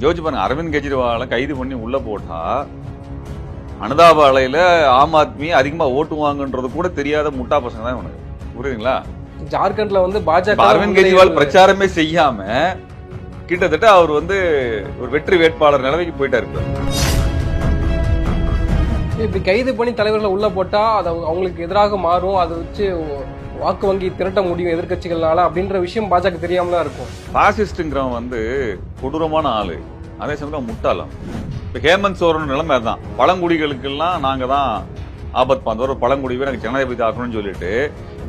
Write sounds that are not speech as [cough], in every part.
யோசிச்சு பாருங்க அரவிந்த் கெஜ்ரிவாலை கைது பண்ணி உள்ள போட்டா அனுதாப அலையில ஆம் ஆத்மி அதிகமா ஓட்டுவாங்கன்றது கூட தெரியாத முட்டா பசங்க தான் இவனுக்கு புரியுதுங்களா? ஜார்க்கண்ட்ல வந்து பாஜக அரவிந்த் கெஜ்ரிவால் பிரச்சாரமே செய்யாம கிட்டத்தட்ட அவர் வந்து ஒரு வெற்றி வேட்பாளர் நிலைமைக்கு போயிட்டாரு இப்ப. இப்படி கைது பண்ணி தலைவர்களை உள்ள போட்டா அது அவங்க- அவங்களுக்கு எதிராக மாறும். அதை வச்சு வாக்கு வங்கி திரட்ட முடியும் எதிர்க்கட்சிகள்னால அப்படின்ற விஷயம் பாஜக தெரியாமலாம் இருக்கும். பாசிஸ்டுங்கிறவன் வந்து கொடூரமான ஆளு. அதே சமயம் முட்டாளம். இப்போ ஹேமந்த் சோரன் நிலைமை தான் பழங்குடிகளுக்கெல்லாம் நாங்கள் தான் ஆபத் பாந்தவர் பழங்குடிவே நாங்கள் ஜனாதிபதி ஆக்கணும்னு சொல்லிட்டு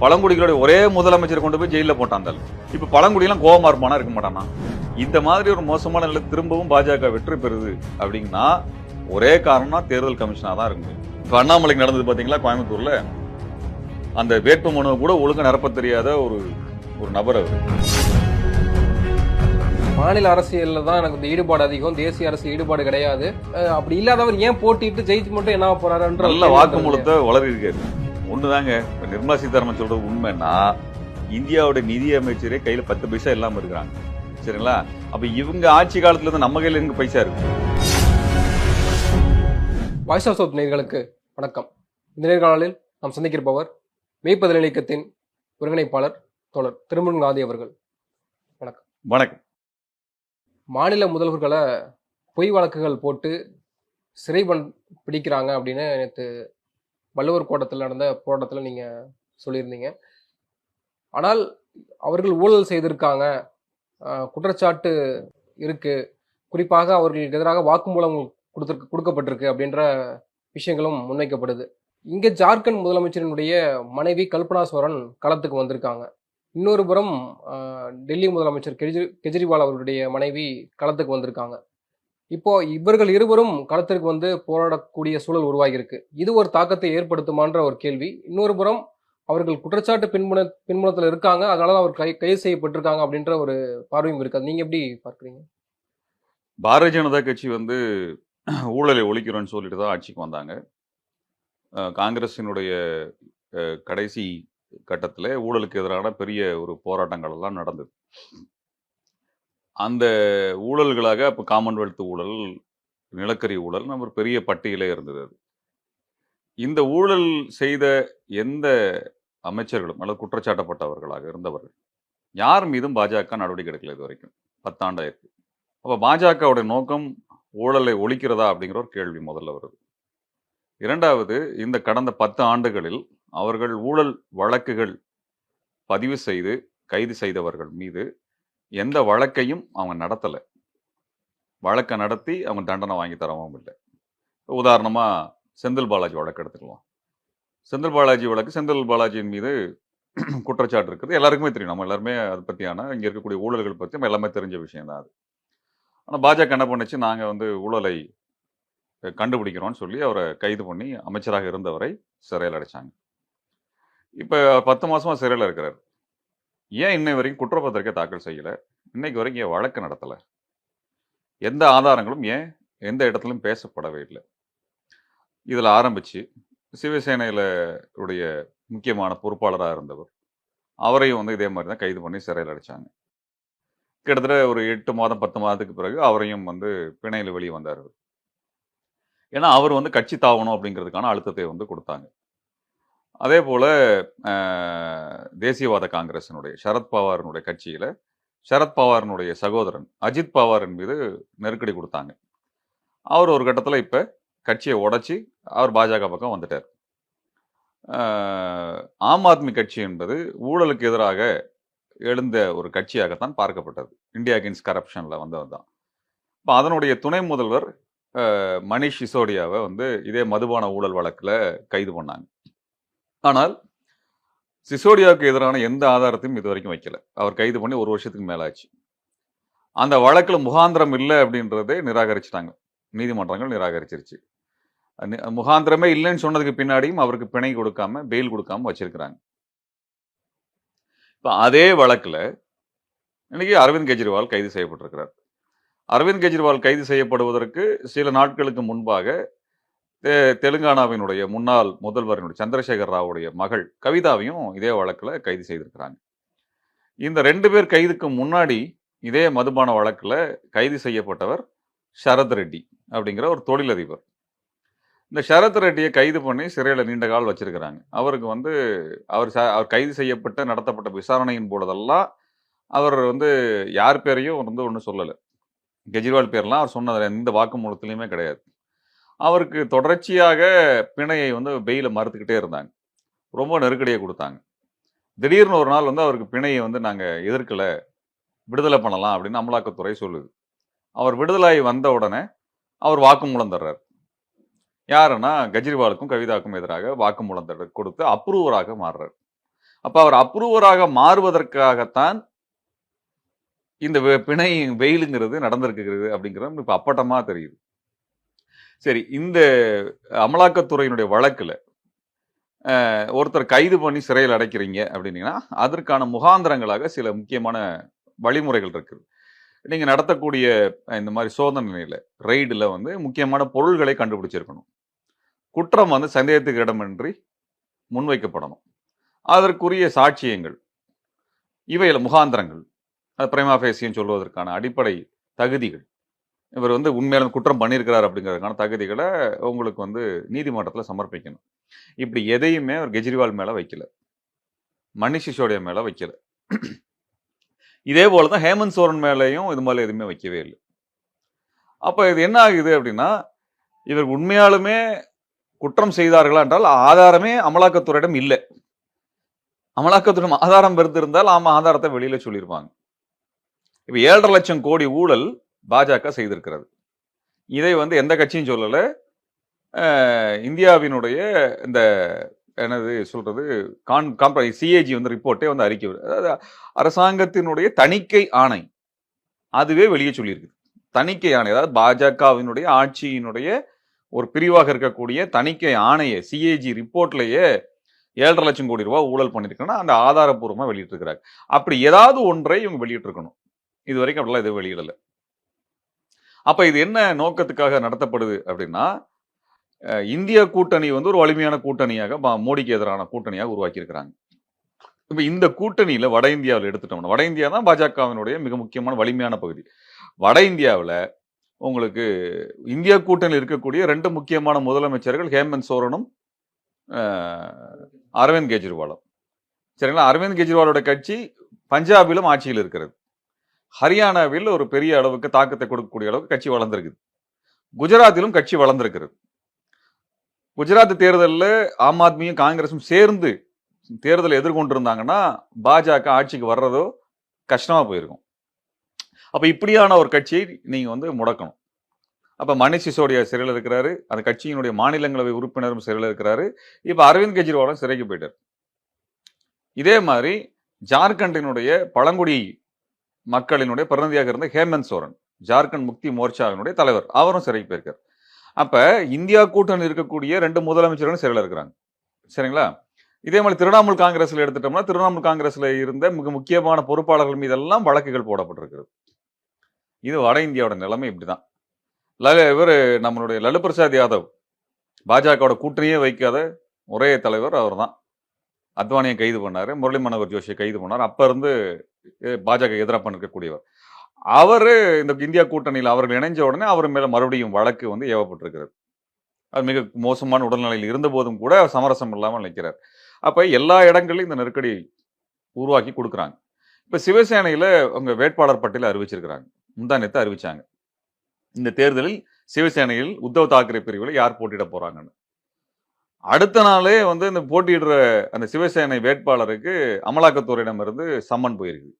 பழங்குடிகளுடைய ஒரே முதலமைச்சர் கொண்டு போய் ஜெயிலில் போட்டான் அந்த இப்போ பழங்குடியெல்லாம் கோவமா இருப்பானா இருக்க மாட்டானா? இந்த மாதிரி ஒரு மோசமான நிலை திரும்பவும் பாஜக வெற்றி பெறுது அப்படின்னா ஒரே காரணம் தேர்தல் கமிஷனாக தான் இருக்கு. இப்போ அண்ணாமலைக்கு நடந்தது பார்த்தீங்களா கோயம்புத்தூரில்? அந்த வேட்பு மனுவை கூட ஒழுங்கா நிரப்ப தெரியாத ஒரு ஒரு நபர் அவர். மாநில அரசியல்ல தான் எனக்கு இந்த ஈடுபாடு அதிகம். தேசிய அரசு ஈடுபாடு கிடையாது. அப்படி இல்லாதவர் ஏன் போட்டிட்டு ஜெயிச்சு மட்டும் என்ன போறாருன்ற நல்ல வாக்குமூலத்தை வளரி இருக்காரு ஒண்ணுதாங்க நிர்மலா சீதாராமன் சொல்றது உண்மைன்னா இந்தியாவோட நிதி அமைச்சரே கையில பத்து பைசா இல்லாம இருக்கிறாங்க. சரிங்களா? அப்ப இவங்க ஆட்சி காலத்துல இருந்து நம்ம கையில எங்க பைசா இருக்கு? வாய்ஸ் ஆஃப் சவுத் நேயர்களுக்கு வணக்கம். இந்த நேர்காணலில் நாம் சந்திக்கிருப்பவர் மெய்ப்பதில் இயக்கத்தின் ஒருங்கிணைப்பாளர் தோழர் திருமுருகன் காந்தி அவர்கள். வணக்கம். மாநில முதல்வர்களை பொய் வழக்குகள் போட்டு சிறை பண் பிடிக்கிறாங்க அப்படின்னு நேற்று வள்ளுவர் கோட்டத்தில் நடந்த போராட்டத்தில் நீங்கள் சொல்லியிருந்தீங்க. ஆனால் அவர்கள் ஊழல் செய்திருக்காங்க. குற்றச்சாட்டு இருக்கு. குறிப்பாக அவர்களுக்கு எதிராக வாக்குமூலம் கொடுத்திருக்கு கொடுக்கப்பட்டிருக்கு அப்படின்ற விஷயங்களும் முன்வைக்கப்படுது. இங்கே ஜார்க்கண்ட் முதலமைச்சரினுடைய மனைவி கல்பனா சோரன் களத்துக்கு வந்திருக்காங்க. இன்னொரு புறம் டெல்லி முதலமைச்சர் கெஜ்ரி கெஜ்ரிவால் அவருடைய மனைவி களத்துக்கு வந்திருக்காங்க. இப்போ இவர்கள் இருவரும் களத்திற்கு வந்து போராடக்கூடிய சூழல் உருவாகியிருக்கு. இது ஒரு தாக்கத்தை ஏற்படுத்துமான்ற ஒரு கேள்வி. இன்னொரு புறம் அவர்கள் குற்றச்சாட்டு பின்புல பின்புணத்தில் இருக்காங்க. அதனால அவர் கை கைது செய்யப்பட்டிருக்காங்க அப்படின்ற ஒரு பார்வையும் இருக்காது நீங்கள் நீங்க எப்படி பார்க்குறீங்க? பாரதிய ஜனதா கட்சி வந்து ஊழலை ஒழிக்கிறோன்னு சொல்லிட்டு தான் ஆட்சிக்கு வந்தாங்க. அஹ் காங்கிரசினுடைய கடைசி கட்டத்தில் ஊழலுக்கு எதிரான பெரிய ஒரு போராட்டங்கள் எல்லாம் நடந்தது. அந்த ஊழல்களாக அப்போ காமன்வெல்த் ஊழல் நிலக்கரி ஊழல் நம்ம ஒரு பெரிய பட்டியலே இருந்தது அது. இந்த ஊழல் செய்த எந்த அமைச்சர்களும் அல்லது குற்றச்சாட்டப்பட்டவர்களாக இருந்தவர்கள் யார் மீதும் பாஜக நடவடிக்கை எடுக்கல இது வரைக்கும்? பத்தாண்டாயிருக்கு அப்போ பாஜகவுடைய நோக்கம் ஊழலை ஒழிக்கிறதா அப்படிங்கிற ஒரு கேள்வி முதல்ல வருது. இரண்டாவது இந்த கடந்த பத்து ஆண்டுகளில் அவர்கள் ஊழல் வழக்குகள் பதிவு செய்து கைது செய்தவர்கள் மீது எந்த வழக்கையும் அவங்க நடத்தலை. வழக்கை நடத்தி அவங்க தண்டனை வாங்கி தரவும் இல்லை. உதாரணமாக செந்தில் பாலாஜி வழக்கு எடுத்துக்கலாம். செந்தில் பாலாஜி வழக்கு செந்தில் பாலாஜியின் மீது [clears throat] குற்றச்சாட்டு இருக்குது. எல்லாருக்குமே தெரியும். நம்ம எல்லாருமே அதை பற்றியான இங்கே இருக்கக்கூடிய ஊழல்கள் பற்றி நம்ம எல்லாமே தெரிஞ்ச விஷயம் தான் அது. ஆனால் பாஜக என்ன பண்ணுச்சு? நாங்கள் வந்து ஊழலை கண்டுபிடிக்கிறோன்னு சொல்லி அவரை கைது பண்ணி அமைச்சராக இருந்தவரை சிறையில் அடைச்சாங்க. இப்போ பத்து மாதமாக சிறையில் இருக்கிறார். ஏன் இன்னை வரைக்கும் குற்றப்பத்திரிக்கை தாக்கல் செய்யலை? இன்னைக்கு வரைக்கும் ஏன் வழக்கு நடத்தலை? எந்த ஆதாரங்களும் ஏன் எந்த இடத்துலையும் பேசப்படவே இல்லை. இதில் ஆரம்பித்து சிவசேனையில உடைய முக்கியமான பொறுப்பாளராக இருந்தவர் அவரையும் வந்து இதே மாதிரி தான் கைது பண்ணி சிறையில் அடைச்சாங்க. கிட்டத்தட்ட ஒரு எட்டு மாதம் பத்து மாதத்துக்கு பிறகு அவரையும் வந்து பிணையில் வெளியே வந்தார் அவர். ஏன்னா அவர் வந்து கட்சி தாவணும் அப்படிங்கிறதுக்கான அழுத்தத்தை வந்து கொடுத்தாங்க. அதே போல் தேசியவாத காங்கிரஸினுடைய சரத் கட்சியில் கட்சியில பவாரினுடைய சகோதரன் அஜித் பவாரின் மீது நெருக்கடி கொடுத்தாங்க. அவர் ஒரு கட்டத்தில் இப்போ கட்சியை உடச்சி அவர் பாஜக பக்கம் வந்துட்டார். ஆம் ஆத்மி கட்சி என்பது ஊழலுக்கு எதிராக எழுந்த ஒரு கட்சியாகத்தான் பார்க்கப்பட்டது. இந்தியா அகேன்ஸ்ட் கரப்ஷனில் வந்தது தான் இப்போ அதனுடைய துணை முதல்வர் மணிஷ் சிசோடியாவை வந்து இதே மதுபான ஊழல் வழக்குல கைது பண்ணாங்க. ஆனால் சிசோடியாவுக்கு எதிரான எந்த ஆதாரத்தையும் இது வரைக்கும் வைக்கல. அவர் கைது பண்ணி ஒரு வருஷத்துக்கு மேலாச்சு. அந்த வழக்கில் முகாந்திரம் இல்லை அப்படின்றதே நிராகரிச்சிட்டாங்க. நீதிமன்றங்கள் நிராகரிச்சிருச்சு. முகாந்திரமே இல்லைன்னு சொன்னதுக்கு பின்னாடியும் அவருக்கு பிணை கொடுக்காம பெயில் கொடுக்காம வச்சிருக்கிறாங்க. இப்போ அதே வழக்குல இன்னைக்கு அரவிந்த் கெஜ்ரிவால் கைது செய்யப்பட்டிருக்கிறார். அரவிந்த் கெஜ்ரிவால் கைது செய்யப்படுவதற்கு சில நாட்களுக்கு முன்பாக தெ- தெலுங்கானாவினுடைய முன்னாள் முதல்வரினுடைய சந்திரசேகர் ராவுடைய மகள் கவிதாவையும் இதே வழக்கில் கைது செய்திருக்கிறாங்க. இந்த ரெண்டு பேர் கைதுக்கு முன்னாடி இதே மதுபான வழக்கில் கைது செய்யப்பட்டவர் சரத் ரெட்டி அப்படிங்கிற ஒரு தொழிலதிபர். இந்த ஷரத் ரெட்டியை கைது பண்ணி சிறையில் நீண்ட கால் வச்சிருக்கிறாங்க. அவருக்கு வந்து அவர் ச- அவர் கைது செய்யப்பட்ட நடத்தப்பட்ட விசாரணையின் போலதெல்லாம் அவர் வந்து யார் பேரையும் வந்து ஒன்றும் சொல்லலை. கெஜ்ரிவால் பேர்லாம் அவர் சொன்னதில் எந்த வாக்குமூலத்திலையுமே கிடையாது. அவருக்கு தொடர்ச்சியாக பிணையை வந்து பெயில மறுத்துக்கிட்டே இருந்தாங்க. ரொம்ப நெருக்கடியை கொடுத்தாங்க. திடீர்னு ஒரு நாள் வந்து அவருக்கு பிணையை வந்து நாங்கள் எதிர்க்கல விடுதலை பண்ணலாம் அப்படின்னு அமலாக்கத்துறை சொல்லுது. அவர் விடுதலாகி வந்த உடனே அவர் வாக்குமூலம் தர்றார். யாருன்னா கெஜ்ரிவாலுக்கும் கவிதாவுக்கும் எதிராக வாக்குமூலம் தர கொடுத்து அப்ரூவராக மாறுறார். அப்போ அவர் அப்ரூவராக மாறுவதற்காகத்தான் இந்த வெ- பிணை வெயிலுங்கிறது நடந்திருக்குது அப்படிங்கிறது இப்போ அப்பட்டமாக தெரியுது. சரி இந்த அமலாக்கத்துறையினுடைய வழக்கில் ஒருத்தர் கைது பண்ணி சிறையில் அடைக்கிறீங்க அப்படின்னீங்கன்னா அதற்கான முகாந்திரங்களாக சில முக்கியமான வழிமுறைகள் இருக்குது நீங்கள் நடத்தக்கூடிய இந்த மாதிரி சோதனையில் ரெய்டில் வந்து முக்கியமான பொருள்களை கண்டுபிடிச்சிருக்கணும். குற்றம் வந்து சந்தேகத்துக்கு இடமின்றி முன்வைக்கப்படணும். அதற்குரிய சாட்சியங்கள் இவையில் முகாந்திரங்கள். அது பிரேமா சொல்வதற்கான அடிப்படை தகுதிகள். இவர் வந்து உண்மையில குற்றம் பண்ணியிருக்கிறார் அப்படிங்கிறதுக்கான தகுதிகளை உங்களுக்கு வந்து நீதிமன்றத்தில் சமர்ப்பிக்கணும். இப்படி எதையுமே அவர் கெஜ்ரிவால் மேலே வைக்கல. மணிஷ் சிசோடியா மேலே வைக்கல. இதே போல தான் ஹேமந்த் சோரன் மேலேயும் இது மாதிரி எதுவுமே வைக்கவே இல்லை. அப்போ இது என்ன ஆகுது அப்படின்னா இவர் உண்மையாலுமே குற்றம் செய்தார்களா என்றால் ஆதாரமே அமலாக்கத்துறையிடம் இல்லை. அமலாக்கத்துறையிடம் ஆதாரம் பெருத்திருந்தால் ஆமாம் ஆதாரத்தை வெளியில் சொல்லியிருப்பாங்க. இப்போ ஏழரை லட்சம் கோடி ஊழல் பாஜக செய்திருக்கிறது. இதை வந்து எந்த கட்சியும் சொல்லலை. இந்தியாவினுடைய இந்த என்னது சொல்றது கான் காம்பரை சிஏஜி வந்து ரிப்போர்ட்டே வந்து அறிக்கை அதாவது அரசாங்கத்தினுடைய தணிக்கை ஆணை அதுவே வெளியே சொல்லியிருக்கு தணிக்கை ஆணை அதாவது பாஜகவினுடைய ஆட்சியினுடைய ஒரு பிரிவாக இருக்கக்கூடிய தணிக்கை ஆணையை சிஏஜி ரிப்போர்ட்லேயே ஏழரை லட்சம் கோடி ரூபாய் ஊழல் பண்ணியிருக்கேன்னா அந்த ஆதாரப்பூர்வமா வெளியிட்டிருக்கிறாங்க அப்படி ஏதாவது ஒன்றை இவங்க வெளியிட்டிருக்கணும். இது வரைக்கும் அப்படிலாம் எதுவும் வெளியிடல. அப்ப இது என்ன நோக்கத்துக்காக நடத்தப்படுது அப்படின்னா இந்திய கூட்டணி வந்து ஒரு வலிமையான கூட்டணியாக மோடிக்கு எதிரான கூட்டணியாக உருவாக்கியிருக்கிறாங்க. இப்போ இந்த கூட்டணியில வட இந்தியாவில் எடுத்துட்டோம்னா வட இந்தியா தான் பாஜகவினுடைய மிக முக்கியமான வலிமையான பகுதி. வட இந்தியாவில் உங்களுக்கு இந்தியா கூட்டணியில் இருக்கக்கூடிய ரெண்டு முக்கியமான முதலமைச்சர்கள் ஹேமந்த் சோரனும் அரவிந்த் கெஜ்ரிவாலும். சரிங்களா? அரவிந்த் கெஜ்ரிவாலோட கட்சி பஞ்சாபிலும் ஆட்சியில் இருக்கிறது. ஹரியானாவில் ஒரு பெரிய அளவுக்கு தாக்கத்தை கொடுக்கக்கூடிய அளவுக்கு கட்சி வளர்ந்துருக்குது. குஜராத்திலும் கட்சி வளர்ந்துருக்கிறது. குஜராத் தேர்தலில் ஆம் ஆத்மியும் காங்கிரஸும் சேர்ந்து தேர்தலை எதிர்கொண்டிருந்தாங்கன்னா பாஜக ஆட்சிக்கு வர்றதோ கஷ்டமாக போயிருக்கும். அப்போ இப்படியான ஒரு கட்சியை நீங்கள் வந்து முடக்கணும். அப்போ மணிஷ் சிசோடியா சிறையில் இருக்கிறாரு. அந்த கட்சியினுடைய மாநிலங்களவை உறுப்பினரும் சிறையில் இருக்கிறாரு. இப்போ அரவிந்த் கெஜ்ரிவாலும் சிறைக்கு போயிட்டார். இதே மாதிரி ஜார்க்கண்டினுடைய பழங்குடி மக்களினுடைய பிரதிநிதியாக இருந்த ஹேமந்த் சோரன் ஜார்க்கண்ட் முக்தி மோர்ச்சாவினுடைய தலைவர். அவரும் சிறைக்கு போயிருக்கார். அப்போ இந்தியா கூட்டணி இருக்கக்கூடிய ரெண்டு முதலமைச்சர்களும் சிறையில் இருக்கிறாங்க. சரிங்களா? இதே மாதிரி திரிணாமுல் காங்கிரஸில் எடுத்துட்டோம்னா திரிணாமுல் காங்கிரஸில் இருந்த மிக முக்கியமான பொறுப்பாளர்கள் மீதெல்லாம் வழக்குகள் போடப்பட்டிருக்கிறது. இது வட இந்தியாவோட நிலைமை இப்படிதான். லல இவர் நம்மளுடைய லலு பிரசாத் யாதவ் பாஜகவோட கூட்டணியே வைக்காத ஒரே தலைவர் அவர் தான் அத்வானியை கைது பண்ணாரு முரளி மனோகர் ஜோஷியை கைது பண்ணார். அப்போருந்து பாஜக எதிராக பண்ணிருக்கக்கூடியவர். அவர் இந்த இந்தியா கூட்டணியில் அவர்கள் இணைஞ்ச உடனே அவர் மேலே மறுபடியும் வழக்கு வந்து ஏவப்பட்டிருக்கிறது. அது மிக மோசமான உடல்நிலையில் இருந்தபோதும் கூட சமரசம் இல்லாமல் நிற்கிறார் அப்போ எல்லா இடங்களிலும் இந்த நெருக்கடி உருவாக்கி கொடுக்குறாங்க. இப்போ சிவசேனையில் அவங்க வேட்பாளர் பட்டியலை அறிவிச்சிருக்கிறாங்க. முந்தானத்தை அறிவிச்சாங்க. இந்த தேர்தலில் சிவசேனையில் உத்தவ் தாக்கரே பிரிவில் யார் போட்டியிட போகிறாங்கன்னு அடுத்த நாளே வந்து இந்த போட்டியிடுற அந்த சிவசேனை வேட்பாளருக்கு அமலாக்கத்துறையிடமிருந்து சம்மன் போயிருக்குது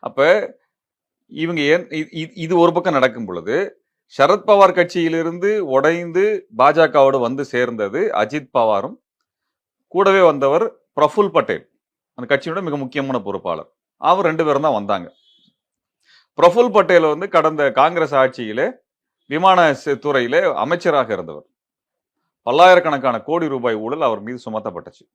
அப்போ இவங்க ஏன் இது ஒரு பக்கம் நடக்கும் பொழுது சரத்பவார் கட்சியிலிருந்து உடைந்து பாஜகவோடு வந்து சேர்ந்தது அஜித் பவாரும் கூடவே வந்தவர் பிரஃபுல் பட்டேல் அந்த கட்சியோட மிக முக்கியமான பொறுப்பாளர். அவர் ரெண்டு பேரும் தான் வந்தாங்க. பிரஃபுல் பட்டேல் வந்து கடந்த காங்கிரஸ் ஆட்சியிலே விமான ச- அமைச்சராக இருந்தவர். பல்லாயிரக்கணக்கான கோடி ரூபாய் ஊழல் அவர் மீது சுமத்தப்பட்டுச்சு.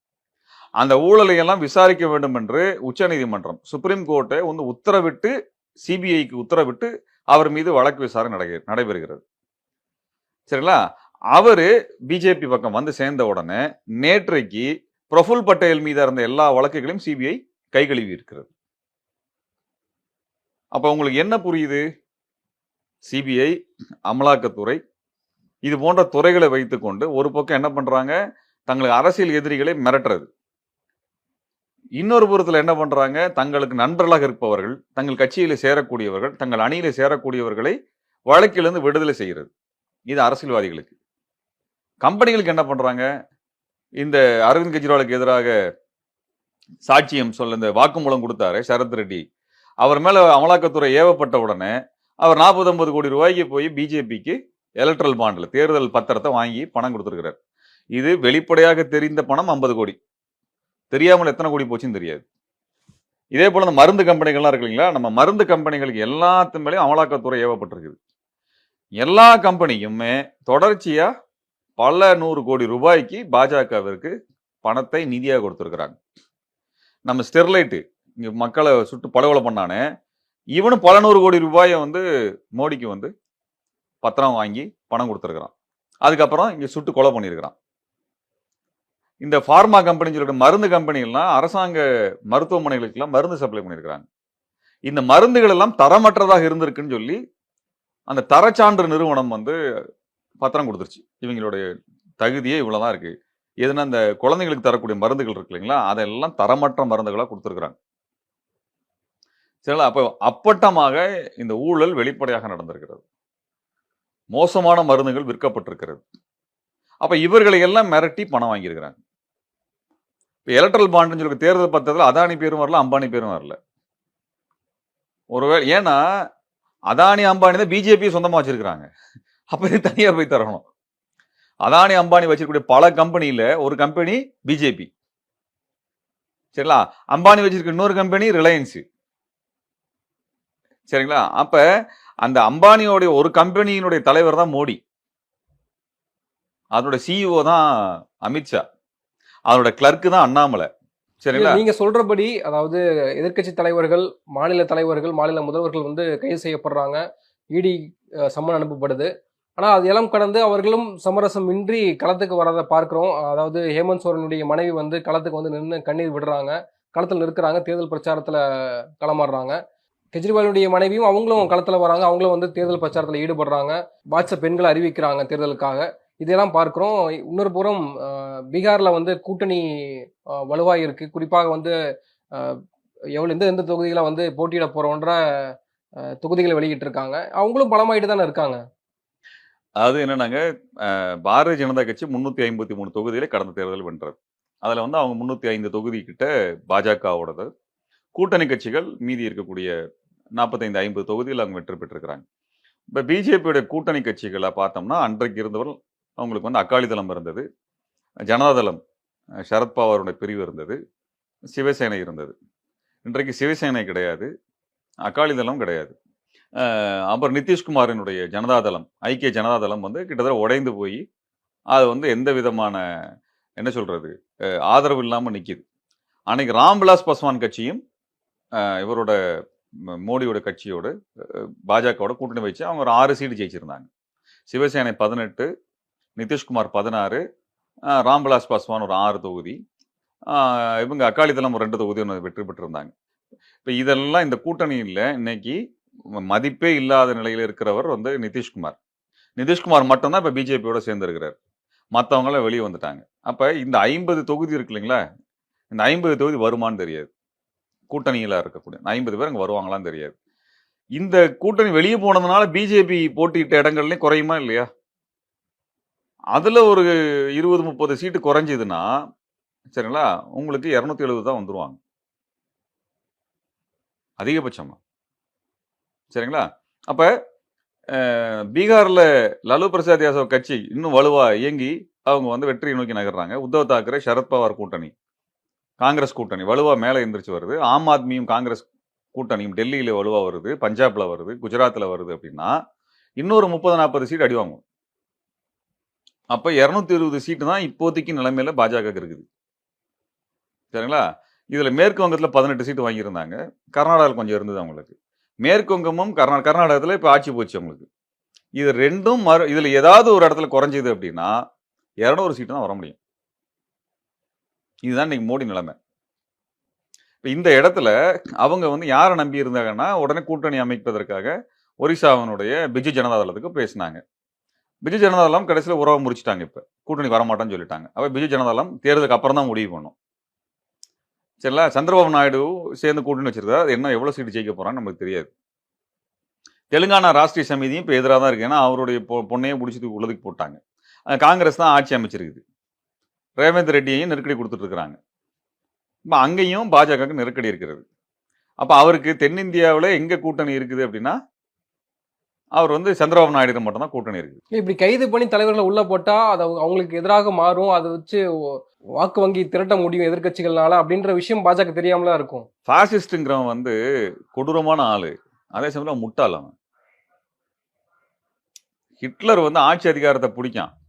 அந்த ஊழலை எல்லாம் விசாரிக்க வேண்டும் என்று உச்சநீதிமன்றம் சுப்ரீம் கோர்ட்டை வந்து உத்தரவிட்டு சிபிஐக்கு உத்தரவிட்டு அவர் மீது வழக்கு விசாரணை நடை- நடைபெறுகிறது. சரிங்களா? அவர் பிஜேபி பக்கம் வந்து சேர்ந்த உடனே நேற்றைக்கு பிரஃபுல் பட்டேல் மீது இருந்த எல்லா வழக்குகளையும் சிபிஐ கை கழுவி இருக்கிறது அப்போ உங்களுக்கு என்ன புரியுது? சிபிஐ அமலாக்கத்துறை இது போன்ற துறைகளை வைத்துக்கொண்டு ஒரு பக்கம் என்ன பண்ணுறாங்க தங்களுக்கு அரசியல் எதிரிகளை மிரட்டுறது. இன்னொரு புறத்தில் என்ன பண்ணுறாங்க தங்களுக்கு நண்பர்களாக இருப்பவர்கள் தங்கள் கட்சியில் சேரக்கூடியவர்கள் தங்கள் அணியில் சேரக்கூடியவர்களை வழக்கிலிருந்து விடுதலை செய்கிறது. இது அரசியல்வாதிகளுக்கு. கம்பெனிகளுக்கு என்ன பண்ணுறாங்க இந்த அரவிந்த் கெஜ்ரிவாலுக்கு எதிராக சாட்சியம் சொல்ல இந்த வாக்குமூலம் கொடுத்தாரு சரத் ரெட்டி. அவர் மேலே அமலாக்கத்துறை ஏவப்பட்ட உடனே அவர் நாற்பது ஐம்பது கோடி ரூபாய்க்கு போய் பிஜேபிக்கு எலக்ட்ரல் பாண்டில் தேர்தல் பத்திரத்தை வாங்கி பணம் கொடுத்துருக்கிறார். இது வெளிப்படையாக தெரிந்த பணம் ஐம்பது கோடி. தெரியாமல் எத்தனை கோடி போச்சுன்னு தெரியாது. இதே போல் இந்த மருந்து கம்பெனிகள்லாம் இருக்கு இல்லைங்களா? நம்ம மருந்து கம்பெனிகளுக்கு எல்லாத்து மேலேயும் அமலாக்கத்துறை ஏவப்பட்டிருக்குது. எல்லா கம்பெனியுமே தொடர்ச்சியாக பல நூறு கோடி ரூபாய்க்கு பாஜகவிற்கு பணத்தை நிதியாக கொடுத்துருக்குறாங்க. நம்ம ஸ்டெர்லைட்டு இங்கே மக்களை சுட்டு படுகொலை பண்ணானே இவனும் பல நூறு கோடி ரூபாயை வந்து மோடிக்கு வந்து பத்திரம் வாங்கி பணம் கொடுத்துருக்குறான். அதுக்கப்புறம் இங்க சுட்டு கொலை பண்ணியிருக்கிறான். இந்த ஃபார்மா கம்பெனின்னு சொல்லிட்டு மருந்து கம்பெனிகள்லாம் அரசாங்க மருத்துவமனைகளுக்கெல்லாம் மருந்து சப்ளை பண்ணியிருக்கிறாங்க. இந்த மருந்துகள் எல்லாம் தரமற்றதாக இருந்திருக்குன்னு சொல்லி அந்த தரச்சான்று நிறுவனம் வந்து பத்திரம் கொடுத்துருச்சு. இவங்களுடைய தகுதியே இவ்வளவுதான் இருக்கு. எதுனா இந்த குழந்தைங்களுக்கு தரக்கூடிய மருந்துகள் இருக்கு இல்லைங்களா? அதெல்லாம் தரமற்ற மருந்துகளாக கொடுத்துருக்குறாங்க. சரிங்களா? அப்போ அப்பட்டமாக இந்த ஊழல் வெளிப்படையாக நடந்திருக்கிறது. மோசமான மருந்துகள் விற்கப்பட்டிருக்கிறது. அப்ப இவர்களை எல்லாம் மிரட்டி பணம் வாங்கியிருக்கிறாங்க. இப்போ எலக்ட்ரல் பாண்டுன்னு சொல்லி தேர்தல் பத்திரத்தில் அதானி பேரும் வரல அம்பானி பேரும் வரல. ஒருவேளை ஏன்னா அதானி அம்பானி தான் பிஜேபி சொந்தமா வச்சிருக்கிறாங்க. அப்போ இது போய் தரணும். அதானி அம்பானி வச்சிருக்கக்கூடிய பல கம்பெனியில ஒரு கம்பெனி பிஜேபி. சரிங்களா? அம்பானி வச்சிருக்க இன்னொரு கம்பெனி ரிலையன்ஸ். சரிங்களா? அப்ப அந்த அம்பானியோடைய ஒரு கம்பெனியினுடைய தலைவர் தான் மோடி. அதனோட சிஇஓ தான் அமித்ஷா அதனோட கிளர்க்கு தான் அண்ணாமலை. சரிங்களா? நீங்க சொல்றபடி அதாவது எதிர்க்கட்சி தலைவர்கள் மாநில தலைவர்கள் மாநில முதல்வர்கள் வந்து கைது செய்யப்படுறாங்க. இடி சம்மன் அனுப்பப்படுது. ஆனா அது எல்லாம் கடந்து அவர்களும் சமரசம் இன்றி களத்துக்கு வரதை பார்க்குறோம். அதாவது ஹேமந்த் சோரனுடைய மனைவி வந்து களத்துக்கு வந்து நின்று கண்ணீர் விடுறாங்க. களத்தில் நிற்கிறாங்க தேர்தல் பிரச்சாரத்தில் களமாடுறாங்க. கெஜ்ரிவாலுடைய மனைவியும் அவங்களும் களத்துல வராங்க. அவங்களும் வந்து தேர்தல் பிரச்சாரத்துல ஈடுபடுறாங்க. பாட்ச பெண்களை அறிவிக்கிறாங்க தேர்தலுக்காக. இதெல்லாம் பார்க்கிறோம். இன்னொரு புறம் பீகார்ல வந்து கூட்டணி வலுவாக இருக்கு. குறிப்பாக வந்து அஹ், எவ்வளவு எந்த எந்த தொகுதிகளை வந்து போட்டியிட போறோன்ற அஹ், தொகுதிகளை வெளியிட்டு இருக்காங்க அவங்களும் பலமாயிட்டு தானே இருக்காங்க. அது என்னன்னாங்க பாரதிய ஜனதா கட்சி முன்னூத்தி ஐம்பத்தி மூணு தொகுதியில கடந்த தேர்தல் வென்றது. அதுல வந்து அவங்க முன்னூத்தி ஐந்து தொகுதி கிட்ட பாஜகவோடது. கூட்டணி கட்சிகள் மீதி இருக்கக்கூடிய நாற்பத்தைந்து ஐம்பது தொகுதியில் அவங்க வெற்றி பெற்றிருக்கிறாங்க. இப்போ பிஜேபியோட கூட்டணி கட்சிகளை பார்த்தோம்னா அன்றைக்கு இருந்தவர் அவங்களுக்கு வந்து அக்காலிதளம் இருந்தது. ஜனதாதளம் சரத்பவாருடைய பிரிவு இருந்தது. சிவசேனை இருந்தது. இன்றைக்கு சிவசேனை கிடையாது. அகாலிதளம் கிடையாது. அப்புறம் நிதிஷ்குமாரினுடைய ஜனதாதளம் ஐக்கிய ஜனதாதளம் வந்து கிட்டத்தட்ட உடைந்து போய் அது வந்து எந்த விதமான என்ன சொல்கிறது ஆதரவு இல்லாமல் நிற்கிது அன்னைக்கு ராம்விலாஸ் பாஸ்வான் கட்சியும் இவரோட மோடியோட கட்சியோடு பாஜகவோட கூட்டணி வச்சு அவங்க ஒரு ஆறு சீட்டு ஜெயிச்சிருந்தாங்க. சிவசேனை பதினெட்டு நிதிஷ்குமார் பதினாறு ராம்விலாஸ் பாஸ்வான் ஒரு ஆறு தொகுதி இவங்க அகாலிதளம் ஒரு ரெண்டு தொகுதி ஒன்று வெற்றி பெற்றிருந்தாங்க. இப்போ இதெல்லாம் இந்த கூட்டணியில் இன்னைக்கு மதிப்பே இல்லாத நிலையில் இருக்கிறவர் வந்து நிதிஷ்குமார். நிதிஷ்குமார் மட்டும்தான் இப்போ பிஜேபியோட சேர்ந்துருக்கிறார். மற்றவங்களாம் வெளியே வந்துட்டாங்க. அப்போ இந்த ஐம்பது தொகுதி இருக்கு இல்லைங்களா? இந்த ஐம்பது தொகுதி வருமான்னு தெரியாது. கூட்டணியில் இருக்கக்கூடிய ஐம்பது பேர் அங்கே வருவாங்களான்னு தெரியாது. இந்த கூட்டணி வெளியே போனதுனால பிஜேபி போட்டியிட்ட இடங்கள்லையும் குறையுமா இல்லையா? அதில் ஒரு இருபது முப்பது சீட்டு குறைஞ்சதுன்னா சரிங்களா உங்களுக்கு இரநூத்தி எழுபது தான் வந்துடுவாங்க அதிகபட்சமாக சரிங்களா? அப்போ பீகாரில் லலு லாலு பிரசாத் யாதவ் கட்சி இன்னும் வலுவாக இயங்கி அவங்க வந்து வெற்றியை நோக்கி நகர்றாங்க. உத்தவ் தாக்கரே சரத்பவார் கூட்டணி. காங்கிரஸ் கூட்டணி வலுவாக மேலே எந்திரிச்சு வருது. ஆம் ஆத்மியும் காங்கிரஸ் கூட்டணியும் டெல்லியில் வலுவா வருது பஞ்சாபில் வருது குஜராத்தில் வருது அப்படின்னா இன்னொரு முப்பது நாற்பது சீட் அடி வாங்கும். அப்போ இரநூத்தி இருபது சீட்டு தான் இப்போதைக்கு நிலைமையில பாஜக இருக்குது. சரிங்களா? இதில் மேற்கு வங்கத்தில் பதினெட்டு சீட்டு வாங்கியிருந்தாங்க. கர்நாடகாவில் கொஞ்சம் இருந்தது அவங்களுக்கு. மேற்கு வங்கமும் கர்நா கர்நாடகத்தில் இப்போ ஆட்சி போச்சு அவங்களுக்கு. இது ரெண்டும் மறு இதில் ஏதாவது ஒரு இடத்துல குறைஞ்சது அப்படின்னா இரநூறு சீட்டு தான் வர முடியும். இதுதான் இன்னைக்கு மோடி நிலைமை. இப்போ இந்த இடத்துல அவங்க வந்து யாரை நம்பி இருந்தாங்கன்னா உடனே கூட்டணி அமைப்பதற்காக ஒரிசாவினுடைய பிஜு ஜனதா தளத்துக்கு பேசினாங்க. பிஜு ஜனதாதளம் கடைசியில் உறவை முறிச்சிட்டாங்க இப்போ. கூட்டணி வரமாட்டேன்னு சொல்லிட்டாங்க. அப்போ பிஜு ஜனதாதளம் தேர்தலுக்கு அப்புறம் தான் முடிவு பண்ணும். சரிங்களா? சந்திரபாபு நாயுடு சேர்ந்து கூட்டணி வச்சிருக்காரு. அது என்ன எவ்வளோ சீட்டு ஜெயிக்க போகிறான்னு நமக்கு தெரியாது. தெலுங்கானா ராஷ்டிரிய சமிதியும் இப்போ எதிராக தான் இருக்குது ஏன்னா அவருடைய பொ- பொண்ணையும் பிடிச்சி உள்ளதுக்கு போட்டாங்க. காங்கிரஸ் தான் ஆட்சி அமைச்சிருக்குது. ரேவந்த் ரெட்டியையும் நெருக்கடி கொடுத்துட்டு இருக்கிறாங்க இப்போ அங்கேயும் பாஜகவுக்கு நெருக்கடி இருக்கிறது. அப்போ அவருக்கு தென்னிந்தியாவில் எங்கே கூட்டணி இருக்குது அப்படின்னா அவர் வந்து சந்திரபாபு நாயுடு மட்டும் தான் கூட்டணி இருக்குது. இப்படி கைது பண்ணி தலைவர்களை உள்ள போட்டா அது அவங்க- அவங்களுக்கு எதிராக மாறும். அதை வச்சு வாக்கு வங்கி திரட்ட முடியும் எதிர்க்கட்சிகள்னால அப்படின்ற விஷயம் பாஜக தெரியாமலாம் இருக்கும். ஃபாசிஸ்ட்டுங்கிறவன் வந்து கொடூரமான ஆளு. அதே சமயம் முட்டாள் அவன். ஹிட்லர் வந்து ஆட்சி அதிகாரத்தை பிடிக்கான்.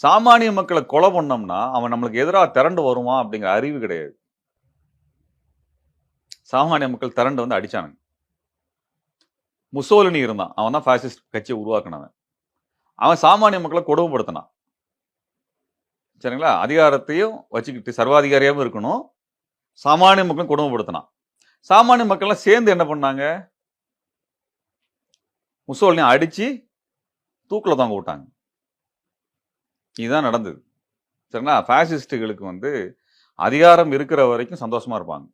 சாமானிய மக்களை கொலை பண்ணோம்னா அவன் நம்மளுக்கு எதிராக திரண்டு வருவான் அப்படிங்கிற அறிவு கிடையாது. சாமானிய மக்கள் திரண்டு வந்து அடிச்சானுங்க. முசோலினி இருந்தான். அவன் தான் ஃபேசிஸ்ட் கட்சியை உருவாக்குனவன். அவன் சாமானிய மக்களை கொடுமைப்படுத்தினான். சரிங்களா? அதிகாரத்தையும் வச்சுக்கிட்டு சர்வாதிகாரியாகவும் இருக்கணும். சாமானிய மக்களும் கொடுமைப்படுத்தினான். சாமானிய மக்கள்லாம் சேர்ந்து என்ன பண்ணாங்க? முசோலினி அடிச்சு தூக்கில் தாங்க விட்டாங்க. இதுதான் நடந்தது. சரிங்களா? ஃபேசிஸ்ட்டுகளுக்கு வந்து அதிகாரம் இருக்கிற வரைக்கும் சந்தோஷமாக இருப்பாங்க.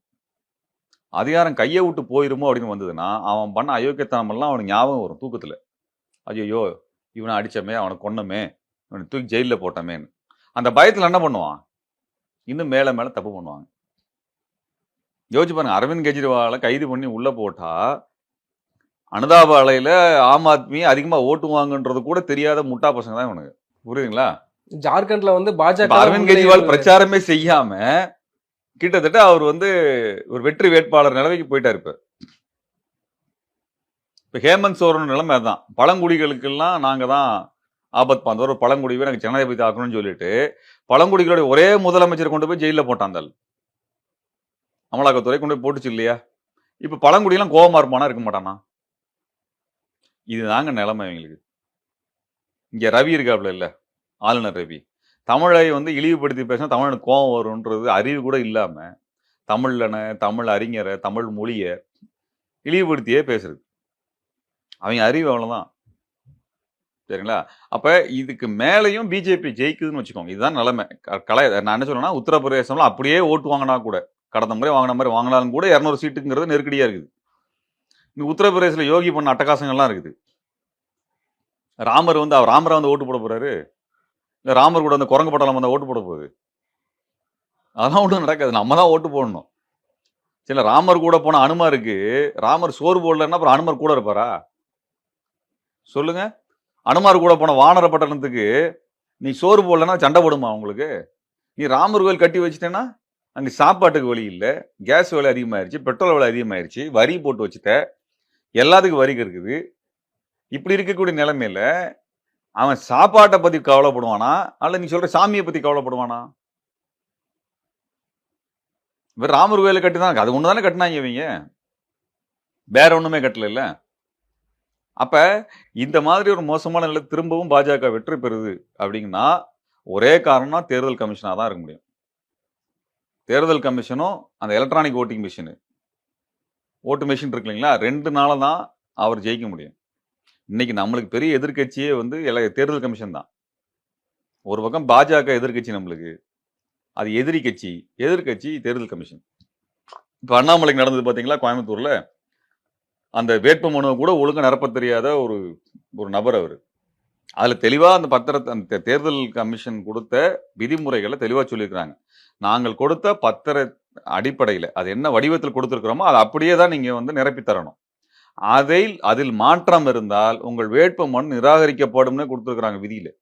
அதிகாரம் கையை விட்டு போயிருமோ அப்படின்னு வந்ததுன்னா அவன் பண்ண அயோக்கியத்தனமெல்லாம் அவனுக்கு ஞாபகம் வரும் தூக்கத்தில். ஐயோ இவனை அடித்தமே அவனை கொன்னமே இவனை தூக்கி ஜெயிலில் போட்டமேன்னு. அந்த பயத்தில் என்ன பண்ணுவான்? இன்னும் மேலே மேலே தப்பு பண்ணுவாங்க. யோசிச்சு பாருங்க அரவிந்த் கெஜ்ரிவாலை கைது பண்ணி உள்ளே போட்டால் அனுதாப அலையில் ஆம் ஆத்மி அதிகமாக ஓட்டுவாங்கன்றது கூட தெரியாத முட்டா பசங்க தான் இவனுக்கு புரியுதுங்களா? ஜார்க்கண்ட்ல வந்து பாஜக அரவிந்த் கெஜ்ரிவால் பிரச்சாரமே செய்யாம கிட்டத்தட்ட அவர் வந்து ஒரு வெற்றி வேட்பாளர் நிலைமைக்கு போயிட்டாரு இப்ப. இப்ப ஹேமந்த் சோரன் நிலைமை அதான். பழங்குடிகளுக்கெல்லாம் நாங்க தான் ஆபத் பாந்தவர் ஒரு பழங்குடிவை நாங்க ஜனாதிபதி ஆக்கணும்னு சொல்லிட்டு பழங்குடிகளுடைய ஒரே முதலமைச்சர் கொண்டு போய் ஜெயில போட்டான் அந்த ஆள். அமலாக்கத்துறை கொண்டு போய் போட்டுச்சு இல்லையா? இப்ப பழங்குடியெல்லாம் கோபமா இருப்பானா இருக்க மாட்டானா? இதுதாங்க நிலைமை எங்களுக்கு. இங்க ரவி இருக்காப்ல இல்ல. ஆளுநர் ரவி. தமிழை வந்து இழிவுபடுத்தி பேசினா தமிழனுக்கு கோபம் வரும்ன்றது அறிவு கூட இல்லாமல் தமிழனை தமிழ் அறிஞரை தமிழ் மொழியை இழிவுபடுத்தியே பேசுறது. அவங்க அறிவு அவ்வளோதான் சரிங்களா? அப்போ இதுக்கு மேலையும் பிஜேபி ஜெயிக்குதுன்னு வச்சுக்கோங்க. இதுதான் நிலைமை. க- கலை நான் என்ன சொல்றேன்னா உத்தரப்பிரதேசம்ல அப்படியே ஓட்டு வாங்கினா கூட கடந்த முறை வாங்கின மாதிரி வாங்கினாலும் கூட இரநூறு சீட்டுங்கிறது நெருக்கடியாக இருக்குது. இந்த உத்தரப்பிரதேசல யோகி பண்ண அட்டகாசங்கள்லாம் இருக்குது. ராமர் வந்து அவர் ராமரை வந்து ஓட்டு போட போகிறாரு ராமர் கூட அந்த குரங்கு பட்டாளம் வந்தால் ஓட்டு போட போகுது. அதெல்லாம் ஒன்றும் நடக்காது. நம்ம தான் ஓட்டு போடணும். சில ராமர் கூட போன அனுமாருக்கு ராமர் சோறு போடலன்னா அப்புறம் அனுமர் கூட இருப்பாரா? சொல்லுங்க. அனுமார் கூட போன வானர பட்டணத்துக்கு நீ சோறு போடலன்னா சண்டை போடுமா உங்களுக்கு? நீ ராமர் கோயில் கட்டி வச்சிட்டேன்னா அங்கே சாப்பாட்டுக்கு வழி இல்லை. கேஸ் விலை அதிகமாயிருச்சு பெட்ரோல் விலை அதிகமாயிருச்சு வரி போட்டு வச்சுட்ட. எல்லாத்துக்கும் வரி இருக்குது. இப்படி இருக்கக்கூடிய நிலைமையில அவன் சாப்பாட்டை பத்தி கவலைப்படுவானா? அல்ல நீ சொல்ற சாமியை பத்தி கவலைப்படுவானா? இவர் ராமர் கோயிலை கட்டி தான் அது ஒண்ணுதானே கட்டினாங்க இவங்க? வேற ஒண்ணுமே கட்டல இல்ல அப்ப இந்த மாதிரி ஒரு மோசமான நிலை திரும்பவும் பாஜக வெற்றி பெறுது அப்படிங்கன்னா ஒரே காரணம் தேர்தல் கமிஷனாக தான் இருக்க முடியும். தேர்தல் கமிஷனும் அந்த எலக்ட்ரானிக் ஓட்டிங் மிஷினு ஓட்டு மிஷின் இருக்கு இல்லைங்களா? ரெண்டு நாள தான் அவர் ஜெயிக்க முடியும். இன்னைக்கு நம்மளுக்கு பெரிய எதிர்க்கட்சியே வந்து தேர்தல் கமிஷன் தான். ஒரு பக்கம் பாஜக எதிர்க்கட்சி நம்மளுக்கு. அது எதிரி கட்சி எதிர்க்கட்சி தேர்தல் கமிஷன். இப்போ அண்ணாமலைக்கு நடந்தது பார்த்தீங்களா கோயம்புத்தூர்ல? அந்த வேட்பு மனுவை கூட ஒழுங்காக நிரப்ப தெரியாத ஒரு ஒரு நபர் அவர். அதில் தெளிவாக அந்த பத்திரத்தை அந்த தேர்தல் கமிஷன் கொடுத்த விதிமுறைகளை தெளிவாக சொல்லியிருக்கிறாங்க. நாங்கள் கொடுத்த பத்திர அடிப்படையில் அது என்ன வடிவத்தில் கொடுத்துருக்குறோமோ அதை அப்படியே தான் நீங்கள் வந்து நிரப்பி தரணும். அதை அதில் மாற்றம் இருந்தால் உங்கள் வேட்பு மனு நிராகரிக்கப்படும்னு கொடுத்துருக்குறாங்க விதியில்.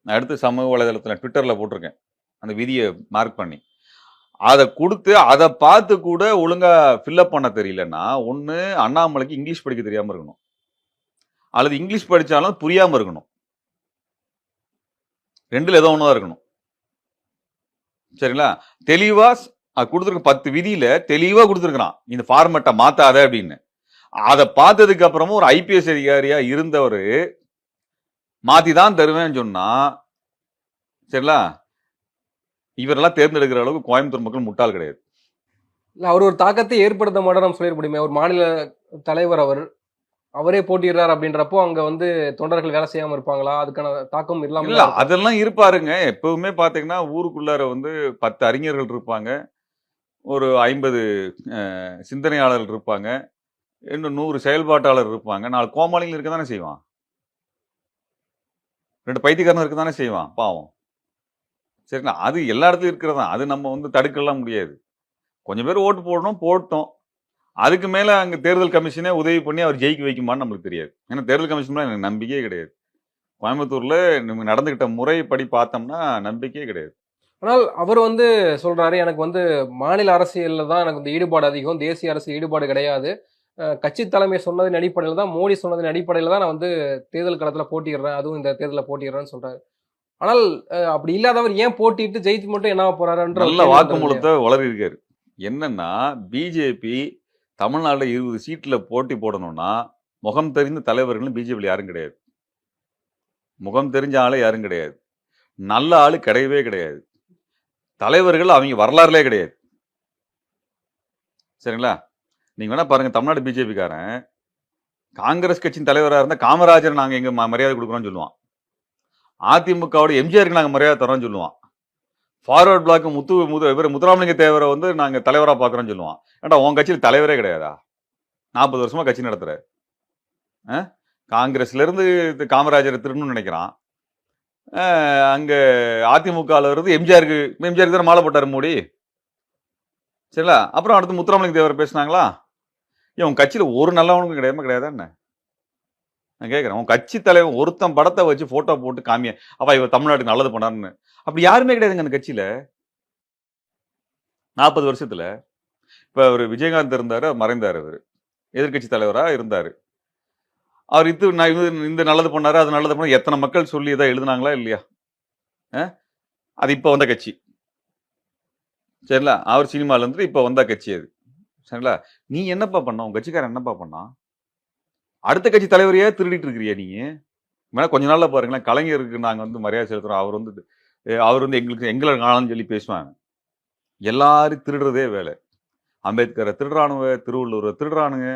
நான் எடுத்து சமூக வலைதளத்தில் ட்விட்டரில் போட்டிருக்கேன். அந்த விதியை மார்க் பண்ணி. அதை கொடுத்து அதை பார்த்து கூட ஒழுங்காக ஃபில்லப் பண்ண தெரியலன்னா ஒன்று அண்ணாமலைக்கு இங்கிலீஷ் படிக்க தெரியாமல் இருக்கணும். அல்லது இங்கிலீஷ் படித்தாலும் புரியாமல் இருக்கணும். ரெண்டில் ஏதோ ஒண்ணுதான் இருக்கணும். சரிங்களா? தெளிவாக கொடுத்துருக்க பத்து விதியில் தெளிவாக கொடுத்துருக்குறான். இந்த ஃபார்மேட்டை மாற்றாத அப்படின்னு. அதை பார்த்ததுக்கு அப்புறமும் ஒரு ஐபிஎஸ் அதிகாரியா இருந்தவர் மாத்தி தான் தருவேன்னு சொன்னா சரிங்களா? இவரெல்லாம் தேர்ந்தெடுக்கிற அளவுக்கு கோயம்புத்தூர் மக்கள் முட்டாள் கிடையாது. இல்ல அவர் ஒரு தாக்கத்தை ஏற்படுத்த மாட்டோம் நம்ம சொல்லிட முடியுமே. ஒரு மாநில தலைவர் அவர். அவரே போட்டிடுறாரு அப்படின்றப்போ அங்க வந்து தொண்டர்கள் வேலை செய்யாம இருப்பாங்களா? அதுக்கான தாக்கம் இல்லாம இல்ல அதெல்லாம் இருப்பாருங்க. எப்பவுமே பாத்தீங்கன்னா ஊருக்குள்ளார வந்து பத்து அறிஞர்கள் இருப்பாங்க. ஒரு ஐம்பது சிந்தனையாளர்கள் இருப்பாங்க. இன்னும் நூறு செயல்பாட்டாளர் இருப்பாங்க. நாலு கோமாளிகள் இருக்க தானே செய்வான். ரெண்டு பைத்தியக்காரன் இருக்க தானே செய்வான் பாவம். சரிங்களா? அது எல்லா இடத்துலையும் இருக்கிறதா அது நம்ம வந்து தடுக்கலாம் முடியாது. கொஞ்சம் பேர் ஓட்டு போடணும் போட்டோம். அதுக்கு மேலே அங்கே தேர்தல் கமிஷனே உதவி பண்ணி அவர் ஜெயிக்க வைக்குமான்னு நம்மளுக்கு தெரியாது. ஏன்னா தேர்தல் கமிஷன் எனக்கு நம்பிக்கையே கிடையாது. கோயம்புத்தூரில் நம்ம நடந்துக்கிட்ட முறைப்படி பார்த்தோம்னா நம்பிக்கையே கிடையாது. ஆனால் அவர் வந்து சொல்கிறாரு எனக்கு வந்து மாநில அரசியலில் தான் எனக்கு வந்து ஈடுபாடு அதிகம் தேசிய அரசு ஈடுபாடு கிடையாது. கட்சி தலைமை சொன்னதின் அடிப்படையில் தான் மோடி சொன்னதின் அடிப்படையில் தான் நான் வந்து தேர்தல் களத்துல போட்டிடுறேன் அதுவும் இந்த தேர்தலில் போட்டிடுறேன்னு சொல்றாரு. ஆனால் அப்படி இல்லாதவர் ஏன் போட்டிட்டு ஜெயித்து மட்டும் என்ன போறாருன்ற நல்ல. வாக்குமூலத்தை வளரி இருக்காரு என்னன்னா பிஜேபி தமிழ்நாடுல இருபது சீட்ல போட்டி போடணும்னா முகம் தெரிந்த தலைவர்களும் பிஜேபியில் யாரும் கிடையாது. முகம் தெரிஞ்ச ஆளே யாரும் கிடையாது. நல்ல ஆளு கிடையவே கிடையாது. தலைவர்கள் அவங்க வரலாறுலே கிடையாது. சரிங்களா? நீங்க வேணா பாருங்க தமிழ்நாடு பிஜேபிக்காரன் காங்கிரஸ் கட்சியின் தலைவராக இருந்தால் காமராஜர் நாங்கள் எங்க ம- மரியாதை கொடுக்குறோம்னு சொல்லுவான். அதிமுகவோட எம்ஜிஆருக்கு நாங்கள் மரியாதை தரோம்னு சொல்லுவான். ஃபார்வர்ட் பிளாக் முத்து முது இவர் முத்துராமலிங்க தேவரை வந்து நாங்கள் தலைவராக பார்க்குறோன்னு சொல்லுவான். ஏன்டா உன் கட்சியில் தலைவரே கிடையாதா? நாற்பது வருஷமா கட்சி நடத்துற ஆ? காமராஜர் இருந்து நினைக்கிறான். அங்கே அதிமுகவில் இருந்து எம்ஜிஆருக்கு எம்ஜிஆருக்கு தானே மாலை போட்டார் மோடி? சரிங்களா? அப்புறம் அடுத்து முத்துராமலிங்க தேவர் பேசுனாங்களா? ஏன் உன் கட்சியில் ஒரு நல்லவனுக்கும் கிடையாது கிடையாதா என்ன? நான் கேட்குறேன் உன் கட்சி தலைவன் ஒருத்தன் படத்தை வச்சு ஃபோட்டோ போட்டு காமிய அவள் இவ தமிழ்நாட்டுக்கு நல்லது பண்ணாருன்னு அப்படி யாருமே கிடையாதுங்க அந்த கட்சியில். நாற்பது வருஷத்தில் இப்போ அவர் விஜயகாந்த் இருந்தார் மறைந்தார் அவர். எதிர்க்கட்சி தலைவராக இருந்தார். அவர் இது நான் இது இந்த நல்லது பண்ணார் அது நல்லது பண்ணார். எத்தனை மக்கள் சொல்லி ஏதாவது எழுதுனாங்களா இல்லையா? அது இப்போ வந்த கட்சி. சரிங்களா? அவர் சினிமாவிலேருந்து இப்போ வந்த கட்சி அது. சரிங்களா? நீ என்னப்பா பண்ண? உன் கட்சிக்காரன் என்னப்பா பண்ணா? அடுத்த கட்சி தலைவரையே திருடிட்டு இருக்கிறியா நீ. வேணா கொஞ்ச நாள்ல பாருங்களேன் கலைஞருக்கு நாங்கள் வந்து மரியாதை செலுத்துறோம். அவர் வந்து அவர் வந்து எங்களுக்கு எங்களை காணான்னு சொல்லி பேசுவாங்க. எல்லாரும் திருடுறதே வேலை. அம்பேத்கரை திருடுறானுங்க திருவள்ளூரை திருடுறானுங்க.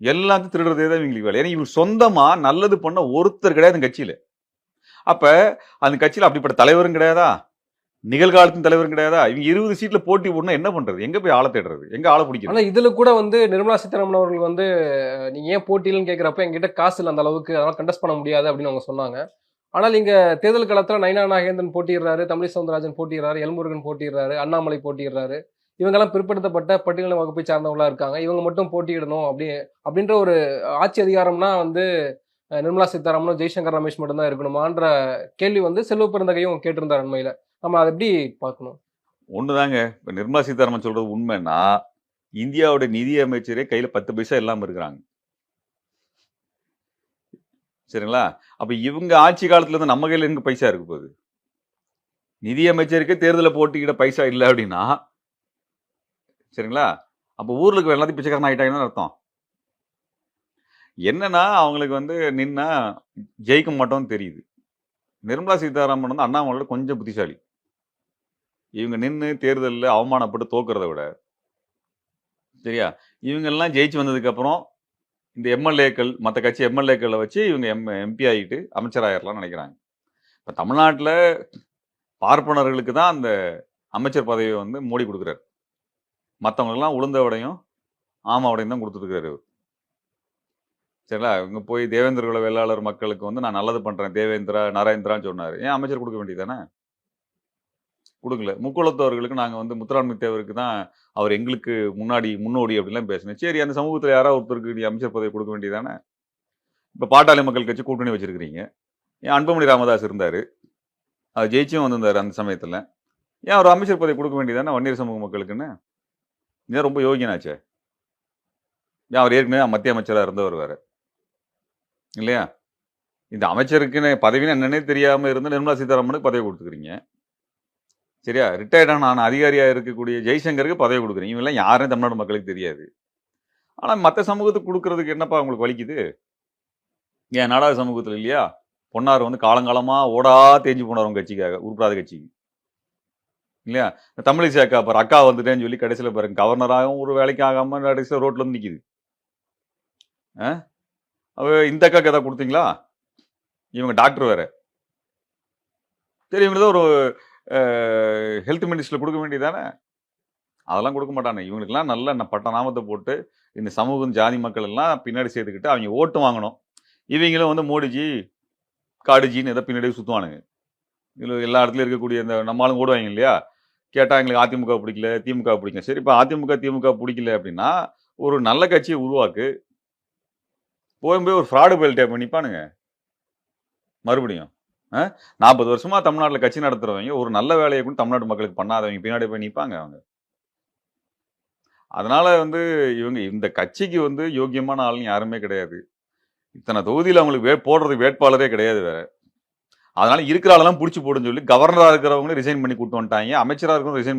எல்லாத்தையும் திருடுறதே தான் இவங்களுக்கு வேலை. ஏன்னா இவங்க சொந்தமாக நல்லது பண்ண ஒருத்தர் கிடையாது அந்த கட்சியில். அப்போ அந்த கட்சியில் அப்படிப்பட்ட தலைவரும் கிடையாதா? நிகழ்காலத்தின் தலைவரும் கிடையாதா? இவங்க இருபது சீட்ல போட்டி போடணும் என்ன பண்றது? எங்க போய் ஆளை தேடுறது? எங்க ஆளை பிடிக்கும் ஆனா இதுல கூட வந்து நிர்மலா சீதாராமன் அவர்கள் வந்து அஹ், நீங்க ஏன் போட்டியிலன்னு கேட்கிறப்ப எங்கிட்ட காசு இல்லை அந்த அளவுக்கு அதனால கண்டஸ்ட் பண்ண முடியாது அப்படின்னு அவங்க சொன்னாங்க. ஆனால் இங்க தேர்தல் காலத்துல நைனா நாகேந்திரன் போட்டிடுறாரு தமிழ் சவுந்தரராஜன் போட்டிடுறாரு எல்முருகன் போட்டிடுறாரு அண்ணாமலை போட்டிடுறாரு இவங்கெல்லாம் பிற்படுத்தப்பட்ட பட்டியலின வகுப்பை சார்ந்தவங்களா இருக்காங்க. இவங்க மட்டும் போட்டியிடணும் அப்படி அப்படின்ற ஒரு ஆட்சி அதிகாரம்னா வந்து நிர்மலா சீதாராமனும் ஜெய்சங்கர் ரமேஷ் மட்டும்தான் இருக்கணுமான்ற கேள்வி வந்து செல்வ பிறந்தகையும் கேட்டிருந்தார் அண்மையில. நம்ம அதை எப்படி பார்க்கணும்? ஒண்ணுதாங்க. இப்போ நிர்மலா சீதாராமன் சொல்கிறது உண்மைன்னா இந்தியாவோட நிதி அமைச்சரே கையில் பத்து பைசா இல்லாமல் இருக்கிறாங்க. சரிங்களா? அப்போ இவங்க ஆட்சி காலத்துலேருந்து நம்ம கையில் எங்க பைசா இருக்கு போகுது? நிதி அமைச்சருக்கே தேர்தலை போட்டிக்கிட பைசா இல்லை அப்படின்னா சரிங்களா? அப்போ ஊரில் இருக்க எல்லாத்தையும் பிச்சைக்காரன் ஆகிட்டாங்கன்னு அர்த்தம். என்னன்னா அவங்களுக்கு வந்து நின்னா ஜெயிக்க மாட்டோம்னு தெரியுது. நிர்மலா சீதாராமன் வந்து அண்ணாமலையோட கொஞ்சம் புத்திசாலி. இவங்க நின்று தேர்தலில் அவமானப்பட்டு தோக்குறத விட சரியா? இவங்கெல்லாம் ஜெயிச்சு வந்ததுக்கப்புறம் இந்த எம்எல்ஏக்கள் மற்ற கட்சி எம்எல்ஏக்களை வச்சு இவங்க எம் எம்பி ஆகிட்டு அமைச்சராயிரலாம்னு நினைக்கிறாங்க. இப்போ தமிழ்நாட்டில் பார்ப்பனர்களுக்கு தான் அந்த அமைச்சர் பதவியை வந்து மோடி கொடுக்குறாரு. மற்றவங்களுக்கெல்லாம் உளுந்த விடையும் ஆமாவடையும் தான் கொடுத்துருக்காரு இவர். சரிங்களா? இங்கே போய் தேவேந்திர குல வேளாளர் மக்களுக்கு வந்து நான் நல்லது பண்ணுறேன் தேவேந்திரா நரேந்திரான்னு சொன்னார். ஏன் அமைச்சர் கொடுக்க வேண்டியதானே கொடுக்கல. முக்குளத்தவர்களுக்கு நாங்கள் வந்து முத்துராண்மை தேவருக்கு தான் அவர் எங்களுக்கு முன்னாடி முன்னோடி அப்படிலாம் பேசினேன். சரி அந்த சமூகத்தில் யாராவது ஒருத்தருக்கு நீ அமைச்சர் பதவி கொடுக்க வேண்டியதானே? இப்போ பாட்டாளி மக்கள் கட்சி கூட்டணி வச்சிருக்கிறீங்க. ஏன் அன்புமணி ராமதாஸ் இருந்தார். அவர் ஜெயிச்சும் வந்திருந்தார் அந்த சமயத்தில். ஏன் அவர் அமைச்சர் பதவி கொடுக்க வேண்டியதானே வன்னியர் சமூக மக்களுக்குன்னு? இதான் ரொம்ப யோகியனாச்சே. ஏன் அவர் ஏற்கனவே மத்திய அமைச்சராக இருந்தவர் வேறு. இல்லையா? இந்த அமைச்சருக்குன்னு பதவின்னு என்னன்னே தெரியாமல் இருந்து நிர்மலா சீதாராமனுக்கு பதவி கொடுத்துக்கிறீங்க. சரியா? ரிட்டையர்டான நான் அதிகாரியாக இருக்கக்கூடிய ஜெய்சங்கருக்கு பதவி கொடுக்குறேன். இவங்கெல்லாம் யாரும் தமிழ்நாடு மக்களுக்கு தெரியாது. ஆனால் மற்ற சமூகத்துக்கு கொடுக்கறதுக்கு என்னப்பா உங்களுக்கு வலிக்குது? ஏன் நாடாளு சமூகத்தில் இல்லையா? பொன்னார் வந்து காலங்காலமாக ஓடா தேஞ்சு போனார் உங்கள் கட்சிக்காக உருப்படாத கட்சிக்கு இல்லையா? இந்த தமிழிசை அக்கா பாரு அக்கா வந்துட்டேன்னு சொல்லி கடைசியில் பாருங்க கவர்னராகவும் ஒரு வேலைக்கு ஆகாமல் கடைசியில் ரோட்டில் வந்து நிற்கிது ஆ? அவ இந்த அக்காவுக்கு ஏதாவது கொடுத்தீங்களா? இவங்க டாக்டர் வேற. சரி இவங்க ஏதோ ஒரு ஹெல்த் மினிஸ்டர்ல கொடுக்க வேண்டியதானே? அதெல்லாம் கொடுக்க மாட்டாங்க இவங்களுக்கெல்லாம் நல்ல ந- பட்ட நாமத்தை போட்டு இந்த சமூகம் ஜாதி மக்கள் எல்லாம் பின்னாடி சேர்த்துக்கிட்டு அவங்க ஓட்டு வாங்கணும். இவங்களும் வந்து மோடிஜி காடுஜின்னு எதை பின்னாடி சுற்றுவானுங்க இதில் எல்லா இடத்துலையும் இருக்கக்கூடிய இந்த நம்மளும் ஓடுவாங்க இல்லையா? கேட்டால் எங்களுக்கு அதிமுக பிடிக்கல திமுக பிடிக்கல. சரி இப்போ அதிமுக திமுக பிடிக்கல அப்படின்னா ஒரு நல்ல கட்சியை உருவாக்கு. போய் போய் ஒரு ஃப்ராடு பெல்ட்டே பண்ணிப்பானுங்க மறுபடியும். நாற்பது வருஷமா தமிழ்நாட்டில் கட்சி நடத்துறவங்க ஒரு நல்ல வேலையை கூட தமிழ்நாட்டு மக்களுக்கு பண்ணாதவங்க பின்னாடி போய் நிற்பாங்க அவங்க. அதனால வந்து இவங்க இந்த கட்சிக்கு வந்து யோக்கியமான ஆளுங்க யாருமே கிடையாது. இத்தனை தொகுதியில் அவங்களுக்கு வே போடுறதுக்கு வேட்பாளரே கிடையாது வேற. அதனால இருக்கிற ஆளெல்லாம் பிடிச்சி போடுன்னு சொல்லி கவர்னரா இருக்கிறவங்களும் ரிசைன் பண்ணி கூட்டு வந்துட்டாங்க. அமைச்சராக இருக்கிறவங்க ரிசைன்